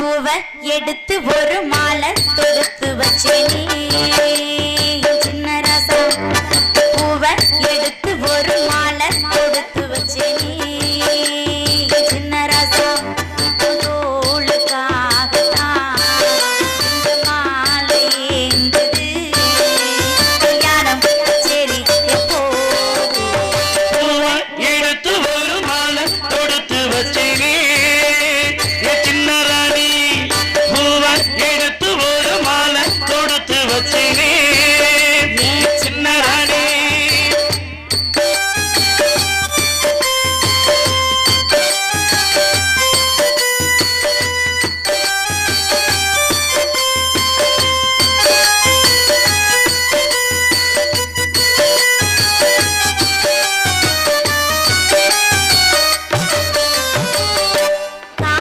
பூவை எடுத்து ஒரு மாலை தொடுத்து வச்சேனே.